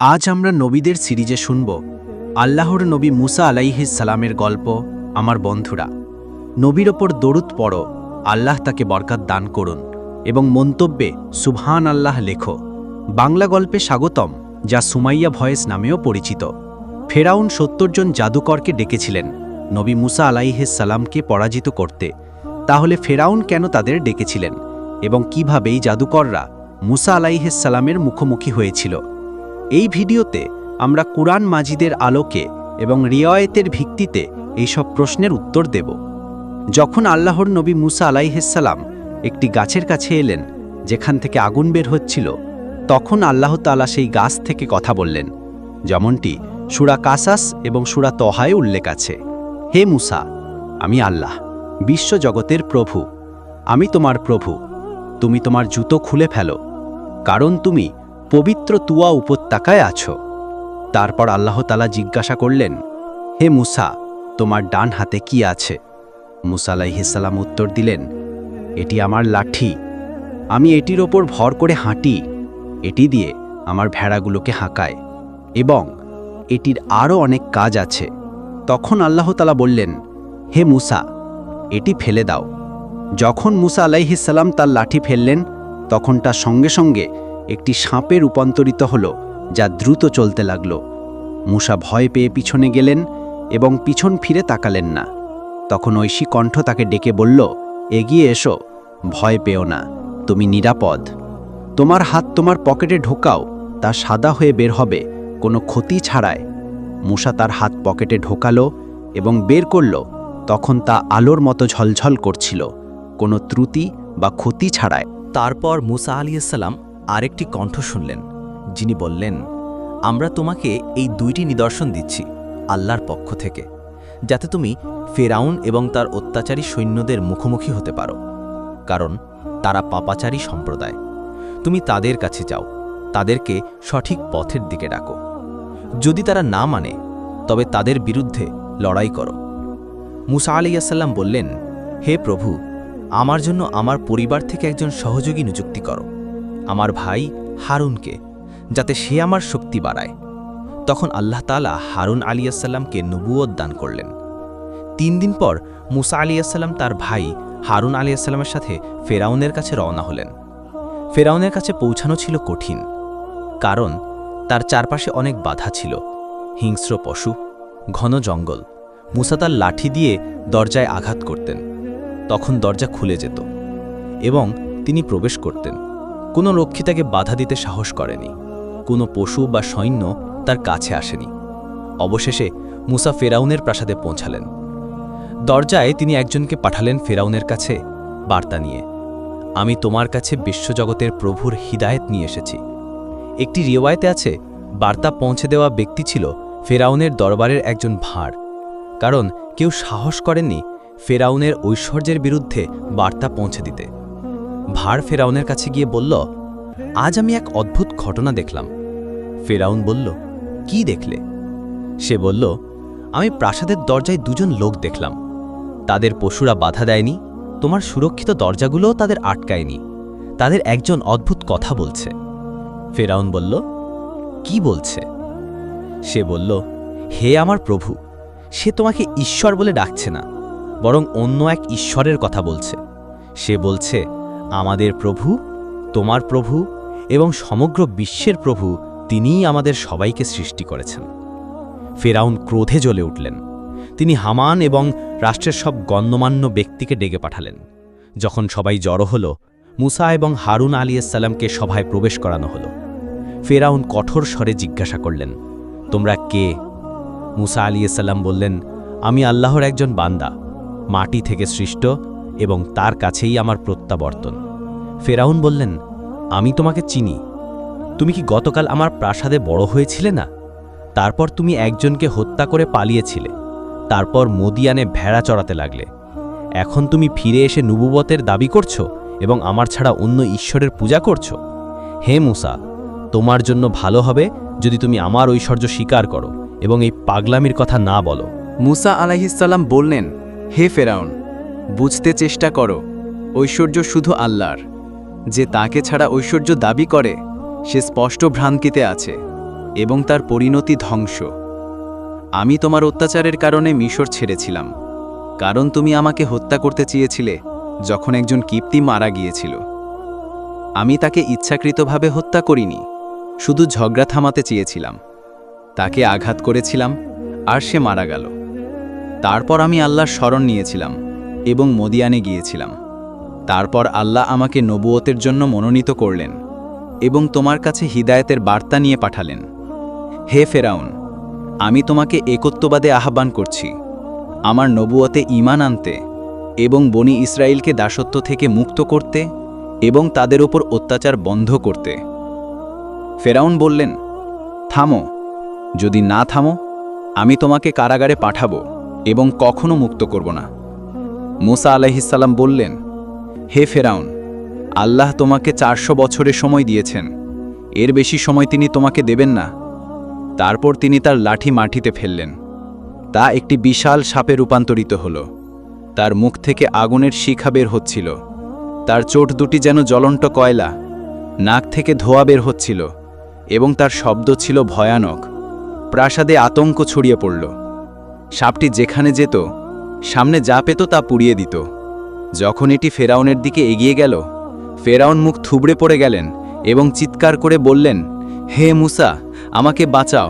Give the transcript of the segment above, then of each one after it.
আজ আমরা নবীদের সিরিজে শুনব আল্লাহর নবী মুসা সালামের গল্প, আমার বন্ধুরা। নবীর ওপর দরুদ পড়ো, আল্লাহ তাকে বরকাত দান করুন এবং মন্তব্যে সুবহান আল্লাহ লেখো। বাংলা গল্পে স্বাগতম, যা সুমাইয়া ভয়েস নামেও পরিচিত। ফেরাউন সত্তর জন জাদুকরকে ডেকেছিলেন নবী মুসা সালামকে পরাজিত করতে। তাহলে ফেরাউন কেন তাদের ডেকেছিলেন এবং কীভাবে এই জাদুকররা মুসা সালামের মুখোমুখি হয়েছিল? এই ভিডিওতে আমরা কুরআন মাজিদের আলোকে এবং রিয়ায়েতের ভিত্তিতে এইসব প্রশ্নের উত্তর দেব। যখন আল্লাহর নবী মুসা আলাইহিসাল্লাম একটি গাছের কাছে এলেন, যেখান থেকে আগুন বের হচ্ছিল, তখন আল্লাহ তাআলা সেই গাছ থেকে কথা বললেন, যেমনটি সুরা কাসাস এবং সুরা তহায় উল্লেখ আছে। হে মুসা, আমি আল্লাহ বিশ্বজগতের প্রভু, আমি তোমার প্রভু, তুমি তোমার জুতো খুলে ফেলো, কারণ তুমি পবিত্র তুয়া উপত্যকায় আছো। তারপর আল্লাহ তালা জিজ্ঞাসা করলেন, হে মুসা, তোমার ডান হাতে কি আছে? মুসা আলাইহিসাল্লাম উত্তর দিলেন, এটি আমার লাঠি। আমি এটির ওপর ভর করে হাঁটি, এটি দিয়ে আমার ভেড়াগুলোকে হাঁকায়। এবং এটির আরও অনেক কাজ আছে। তখন আল্লাহ তালা বললেন, হে মুসা, এটি ফেলে দাও। যখন মুসা আলাইহিসাল্লাম তার লাঠি ফেললেন, তখন তার সঙ্গে সঙ্গে একটি সাপে রূপান্তরিত হল, যা দ্রুত চলতে লাগল। মুসা ভয় পেয়ে পিছনে গেলেন এবং পিছন ফিরে তাকালেন না। তখন ঐশী কণ্ঠ তাকে ডেকে বলল, এগিয়ে এসো, ভয় পেও না, তুমি নিরাপদ। তোমার হাত তোমার পকেটে ঢোকাও, তা সাদা হয়ে বের হবে, কোনো ক্ষতি ছাড়ায়। মুসা তার হাত পকেটে ঢোকালো এবং বের করল, তখন তা আলোর মতো ঝলঝল করছিল, কোনো ত্রুটি বা ক্ষতি ছাড়ায়। তারপর মুসা আলিয়াল্লাম আরেকটি কণ্ঠ শুনলেন, যিনি বললেন, আমরা তোমাকে এই দুইটি নিদর্শন দিচ্ছি, আল্লাহর পক্ষ থেকে, যাতে তুমি ফেরাউন এবং তার অত্যাচারী সৈন্যদের মুখোমুখি হতে পারো, কারণ তারা পাপাচারী সম্প্রদায়। তুমি তাদের কাছে যাও, তাদেরকে সঠিক পথের দিকে ডাকো। যদি তারা না মানে তবে তাদের বিরুদ্ধে লড়াই করো। মুসা আলাইসাল্লাম বললেন, হে প্রভু, আমার জন্য আমার পরিবার থেকে একজন সহযোগী নিযুক্তি করো। আমার ভাই হারুনকে, যাতে সে আমার শক্তি বাড়ায়। তখন আল্লাহ তালা হারুন আলিয়াসাল্লামকে নবুয়ত দান করলেন। তিন দিন পর মুসা আলিয়াসাল্লাম তার ভাই হারুন আলিয়াসাল্লামের সাথে ফেরাউনের কাছে রওনা হলেন। ফেরাউনের কাছে পৌঁছানো ছিল কঠিন, কারণ তার চারপাশে অনেক বাধা ছিল। হিংস্র পশু, ঘন জঙ্গল, মুসা তার লাঠি দিয়ে দরজায় আঘাত করতেন। তখন দরজা খুলে যেত এবং তিনি প্রবেশ করতেন। কোনো রক্ষী তাকে বাধা দিতে সাহস করেনি। কোনো পশু বা সৈন্য তার কাছে আসেনি। অবশেষে মুসা ফেরাউনের প্রাসাদে পৌঁছালেন। দরজায় তিনি একজনকে পাঠালেন ফেরাউনের কাছে বার্তা নিয়ে, আমি তোমার কাছে বিশ্বজগতের প্রভুর হিদায়েত নিয়ে এসেছি। একটি রিওয়ায়তে আছে, বার্তা পৌঁছে দেওয়া ব্যক্তি ছিল ফেরাউনের দরবারের একজন ভাঁড় কারণ কেউ সাহস করেননি ফেরাউনের ঐশ্বর্যের বিরুদ্ধে বার্তা পৌঁছে দিতে। ভার ফেরাউনের কাছে গিয়ে বলল, আজ আমি এক অদ্ভুত ঘটনা দেখলাম। ফেরাউন বলল, কি দেখলে? সে বলল, আমি প্রাসাদের দরজায় দুজন লোক দেখলাম। তাদের পশুরা বাধা দেয়নি, তোমার সুরক্ষিত দরজাগুলোও তাদের আটকায়নি। তাদের একজন অদ্ভুত কথা বলছে। ফেরাউন বলল, কি বলছে? সে বলল, হে আমার প্রভু, সে তোমাকে ঈশ্বর বলে ডাকছে না, বরং অন্য এক ঈশ্বরের কথা বলছে। সে বলছে আমাদের প্রভু, তোমার প্রভু এবং সমগ্র বিশ্বের প্রভু তিনিই আমাদের সবাইকে সৃষ্টি করেছেন। ফেরাউন ক্রোধে জ্বলে উঠলেন। তিনি হামান এবং রাষ্ট্রের সব গণ্যমান্য ব্যক্তিকে ডেকে পাঠালেন। যখন সবাই জড়ো হল, মুসা এবং হারুন আলিয়াল্লামকে সভায় প্রবেশ করানো হলো। ফেরাউন কঠোর স্বরে জিজ্ঞাসা করলেন, তোমরা কে? মুসা আলিয়াল্লাম বললেন, আমি আল্লাহর একজন বান্দা। মাটি থেকে সৃষ্ট এবং তার কাছেই আমার প্রত্যাবর্তন। ফেরাউন বললেন, আমি তোমাকে চিনি। তুমি কি গতকাল আমার প্রাসাদে বড় হয়েছিলে না? তারপর তুমি একজনকে হত্যা করে পালিয়েছিলে। তারপর মদিয়ানে ভেড়া চড়াতে লাগলে। এখন তুমি ফিরে এসে নুবুবতের দাবি করছ এবং আমার ছাড়া অন্য ঈশ্বরের পূজা করছ? হে মুসা, তোমার জন্য ভালো হবে যদি তুমি আমার ঐশ্বর্য স্বীকার করো এবং এই পাগলামির কথা না বলো। মুসা আলাইহিসাল্লাম বললেন, হে ফেরাউন বুঝতে চেষ্টা করো, ঐশ্বর্য শুধু আল্লাহর। যে তাকে ছাড়া ঐশ্বর্য দাবি করে, সে স্পষ্ট ভ্রান্তিতে আছে এবং তার পরিণতি ধ্বংস। আমি তোমার অত্যাচারের কারণে মিশর ছেড়েছিলাম, কারণ তুমি আমাকে হত্যা করতে চেয়েছিলে যখন একজন কিপ্তি মারা গিয়েছিল। আমি তাকে ইচ্ছাকৃতভাবে হত্যা করিনি, শুধু ঝগড়া থামাতে চেয়েছিলাম। তাকে আঘাত করেছিলাম আর সে মারা গেল। তারপর আমি আল্লাহর স্মরণ নিয়েছিলাম। এবং মদিয়ানে গিয়েছিলাম। তারপর আল্লাহ আমাকে নবুয়তের জন্য মনোনীত করলেন এবং তোমার কাছে হিদায়তের বার্তা নিয়ে পাঠালেন। হে ফেরাউন, আমি তোমাকে একত্ববাদে আহ্বান করছি। আমার নবুয়তে ঈমান আনতে এবং বনি ইসরায়েলকে দাসত্ব থেকে মুক্ত করতে এবং তাদের উপর অত্যাচার বন্ধ করতে। ফেরাউন বললেন, থামো, যদি না থামো, আমি তোমাকে কারাগারে পাঠাবো এবং কখনো মুক্ত করব না। মুসা আলাইহিসাল্লাম বললেন, হে ফেরাউন, আল্লাহ তোমাকে চারশো বছরের সময় দিয়েছেন। এর বেশি সময় তিনি তোমাকে দেবেন না। তারপর তিনি তার লাঠি মাটিতে ফেললেন। তা একটি বিশাল সাপে রূপান্তরিত হল। তার মুখ থেকে আগুনের শিখা বের হচ্ছিল। তার চোট দুটি যেন জ্বলন্ত কয়লা, নাক থেকে ধোয়া বের হচ্ছিল এবং তার শব্দ ছিল ভয়ানক। প্রাসাদে আতঙ্ক ছড়িয়ে পড়ল। সাপটি যেখানে যেত সামনে যা পেত তা পুড়িয়ে দিত। যখন এটি ফেরাউনের দিকে এগিয়ে গেল, ফেরাউন মুখ থুবড়ে পড়ে গেলেন এবং চিৎকার করে বললেন, হে মুসা, আমাকে বাঁচাও!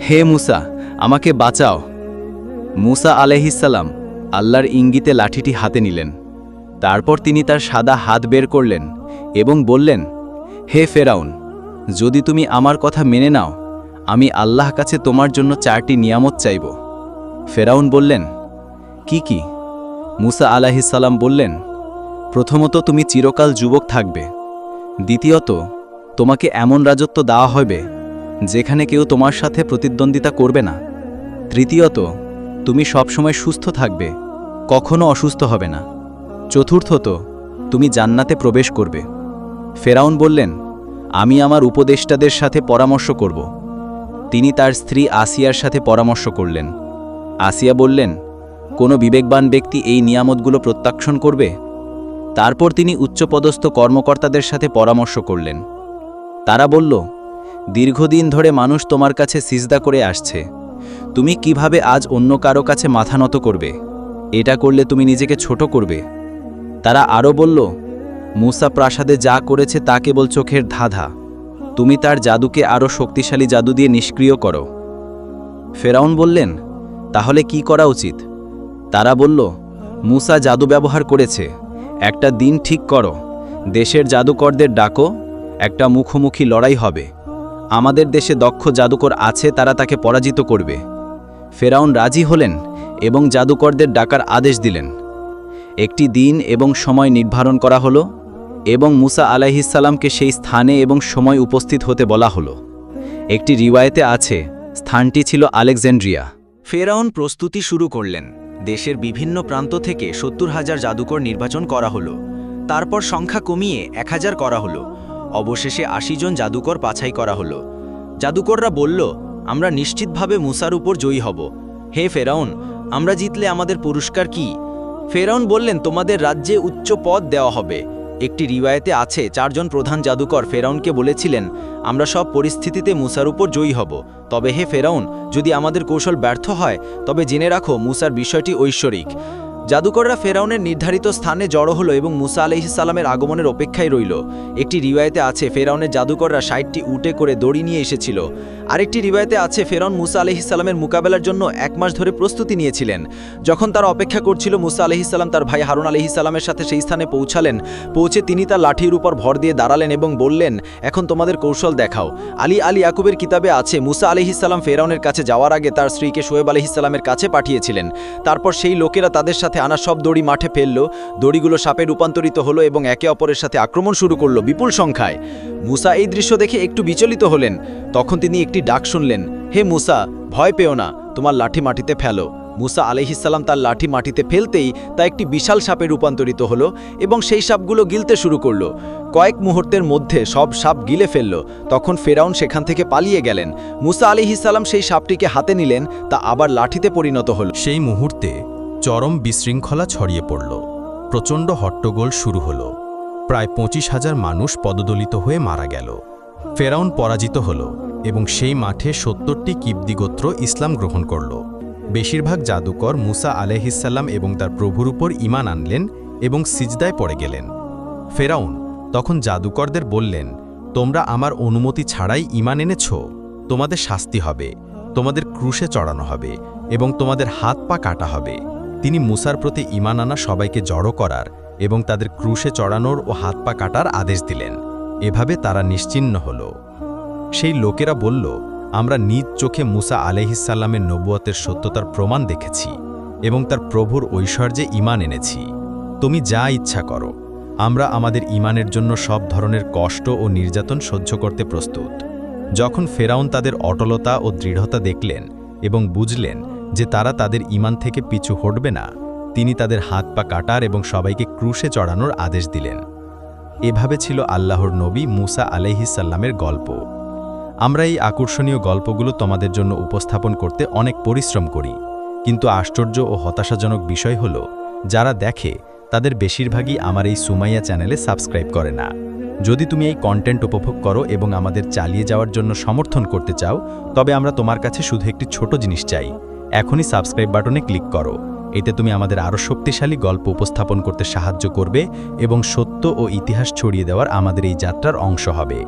হে মুসা, আমাকে বাঁচাও! মুসা আলহিসাল্লাম আল্লাহর ইঙ্গিতে লাঠিটি হাতে নিলেন। তারপর তিনি তার সাদা হাত বের করলেন এবং বললেন, হে ফেরাউন, যদি তুমি আমার কথা মেনে নাও, আমি আল্লাহ কাছে তোমার জন্য চারটি নিয়ামত চাইব। ফেরাউন বললেন কি কি? মুসা আলাহিসাল্লাম বললেন, প্রথমত তুমি চিরকাল যুবক থাকবে। দ্বিতীয়ত, তোমাকে এমন রাজত্ব দেওয়া হবে, যেখানে কেউ তোমার সাথে প্রতিদ্বন্দ্বিতা করবে না। তৃতীয়ত, তুমি সবসময় সুস্থ থাকবে, কখনো অসুস্থ হবে না। চতুর্থত, তুমি জান্নাতে প্রবেশ করবে। ফেরাউন বললেন, আমি আমার উপদেষ্টাদের সাথে পরামর্শ করব। তিনি তার স্ত্রী আসিয়ার সাথে পরামর্শ করলেন। আসিয়া বললেন কোনো বিবেকবান ব্যক্তি এই নিয়ামতগুলো প্রত্যাখ্যান করবে? তারপর তিনি উচ্চপদস্থ কর্মকর্তাদের সাথে পরামর্শ করলেন। তারা বলল, দীর্ঘদিন ধরে মানুষ তোমার কাছে সিজদা করে আসছে। তুমি কীভাবে আজ অন্য কারও কাছে মাথা নত করবে? এটা করলে তুমি নিজেকে ছোট করবে। তারা আরও বলল, মুসা প্রাসাদে যা করেছে তা কেবল চোখের ধাঁধা। তুমি তার জাদুকে আরও শক্তিশালী জাদু দিয়ে নিষ্ক্রিয় করো। ফেরাউন বললেন, তাহলে কি করা উচিত? তারা বলল, মুসা জাদু ব্যবহার করেছে। একটা দিন ঠিক করো। দেশের জাদুকরদের ডাকো। একটা মুখোমুখি লড়াই হবে। আমাদের দেশে দক্ষ জাদুকর আছে, তারা তাকে পরাজিত করবে। ফেরাউন রাজি হলেন এবং জাদুকরদের ডাকার আদেশ দিলেন। একটি দিন এবং সময় নির্ধারণ করা হলো এবং মুসা আলাইহিসাল্লামকে সেই স্থানে এবং সময় উপস্থিত হতে বলা হলো। একটি রিওয়ায়েতে আছে, স্থানটি ছিল আলেকজান্ড্রিয়া ফেরাউন প্রস্তুতি শুরু করলেন। দেশের বিভিন্ন প্রান্ত থেকে সত্তর হাজার জাদুকর নির্বাচন করা হলো। তারপর সংখ্যা কমিয়ে এক হাজার করা হলো। অবশেষে আশি জন জাদুকর পাছাই করা হলো। জাদুকররা বলল, আমরা নিশ্চিতভাবে মুসার উপর জয়ী হব। হে ফেরাউন, আমরা জিতলে আমাদের পুরস্কার কি? ফেরাউন বললেন, তোমাদের রাজ্যে উচ্চ পদ দেওয়া হবে। একটি রিওয়ায়তে আছে, চারজন প্রধান জাদুকর ফেরাউনকে বলেছিলেন, আমরা সব পরিস্থিতিতে মুসার উপর জয়ী হব। তবে হে ফেরাউন, যদি আমাদের কৌশল ব্যর্থ হয়, তবে জেনে রাখো মুসার বিষয়টি ঐশ্বরিক। জাদুকররা ফেরাউনের নির্ধারিত স্থানে জড়ো হলো এবং মুসা আলহিসাল্লামের আগমনের অপেক্ষায় রইল। একটি রিওয়ায়েতে আছে ফেরাউনের জাদুকররা ষাটটি উটে করে দড়ি নিয়ে এসেছিল। আরেকটি রিওয়ায়েতে আছে ফেরাউন মুসা আলহিসাল্লামের মোকাবেলার জন্য এক মাস ধরে প্রস্তুতি নিয়েছিলেন। যখন তারা অপেক্ষা করছিল, মুসা আলহিসাল্লাম তার ভাই হারুন আলহিসাল্লামের সাথে সেই স্থানে পৌঁছালেন। পৌঁছে তিনি তার লাঠির উপর ভর দিয়ে দাঁড়ালেন এবং বললেন, এখন তোমাদের কৌশল দেখাও। আলী আলী ইয়াকুবের কিতাবে আছে, মুসা আলহিসাল্লাম ফেরাউনের কাছে যাওয়ার আগে তার স্ত্রীকে শোয়েব আলহিসাল্লামের কাছে পাঠিয়েছিলেন। তারপর সেই লোকেরা তাদের সাথে আনা সব দড়ি মাঠে ফেলল, দড়িগুলো সাপে রূপান্তরিত হলো এবং একে অপরের সাথে আক্রমণ শুরু করল বিপুল সংখ্যায়। মুসা এই দৃশ্য দেখে একটু বিচলিত হলেন। তখন তিনি একটি ডাক শুনলেন, হে মুসা, ভয় পেও না, তোমার লাঠি মাটিতে ফেলো। মুসা আলহিসাল্লাম তার লাঠি মাটিতে ফেলতেই তা একটি বিশাল সাপে রূপান্তরিত হলো এবং সেই সাপগুলো গিলতে শুরু করল। কয়েক মুহূর্তের মধ্যে সব সাপ গিলে ফেলল। তখন ফেরাউন সেখান থেকে পালিয়ে গেলেন। মুসা আলিহিসাল্লাম সেই সাপটিকে হাতে নিলেন, তা আবার লাঠিতে পরিণত হল। সেই মুহূর্তে চরম বিশৃঙ্খলা ছড়িয়ে পড়ল। প্রচণ্ড হট্টগোল শুরু হলো। প্রায় পঁচিশ হাজার মানুষ পদদলিত হয়ে মারা গেল। ফেরাউন পরাজিত হল এবং সেই মাঠে সত্তরটি কিবদি গোত্র ইসলাম গ্রহণ করল। বেশিরভাগ জাদুকর মুসা আলহিসাল্লাম এবং তার প্রভুর উপর ইমান আনলেন এবং সিজদায় পড়ে গেলেন। ফেরাউন তখন জাদুকরদের বললেন, তোমরা আমার অনুমতি ছাড়াই ইমান এনেছ? তোমাদের শাস্তি হবে, তোমাদের ক্রুশে চড়ানো হবে এবং তোমাদের হাত পা কাটা হবে। তিনি মুসার প্রতি ইমান আনা সবাইকে জড়ো করার এবং তাদের ক্রুশে চড়ানোর ও হাত পা কাটার আদেশ দিলেন। এভাবে তারা নিশ্চিহ্ন হল। সেই লোকেরা বলল, আমরা নিজ চোখে মুসা আলহিসাল্লামের নবুয়তের সত্যতার প্রমাণ দেখেছি এবং তার প্রভুর ঐশ্বর্যে ইমান এনেছি। তুমি যা ইচ্ছা করো। আমরা আমাদের ইমানের জন্য সব ধরনের কষ্ট ও নির্যাতন সহ্য করতে প্রস্তুত। যখন ফেরাউন তাদের অটলতা ও দৃঢ়তা দেখলেন এবং বুঝলেন যে তারা তাদের ইমান থেকে পিছু হটবে না। তিনি তাদের হাত পা কাটার এবং সবাইকে ক্রুশে চড়ানোর আদেশ দিলেন। এভাবে ছিল আল্লাহর নবী মুসা আলাইহিসাল্লামের গল্প। আমরা এই আকর্ষণীয় গল্পগুলো তোমাদের জন্য উপস্থাপন করতে অনেক পরিশ্রম করি। কিন্তু আশ্চর্য ও হতাশাজনক বিষয় হল, যারা দেখে, তাদের বেশিরভাগই আমার এই সুমাইয়া চ্যানেলে সাবস্ক্রাইব করে না। যদি তুমি এই কন্টেন্ট উপভোগ করো এবং আমাদের চালিয়ে যাওয়ার জন্য সমর্থন করতে চাও, তবে আমরা তোমার কাছে শুধু একটি ছোট জিনিস চাই। এখনই সাবস্ক্রাইব বাটনে ক্লিক করো। এতে তুমি আমাদের আরও শক্তিশালী গল্প উপস্থাপন করতে সাহায্য করবে এবং সত্য ও ইতিহাস ছড়িয়ে দেওয়ার আমাদের এই যাত্রার অংশ হবে।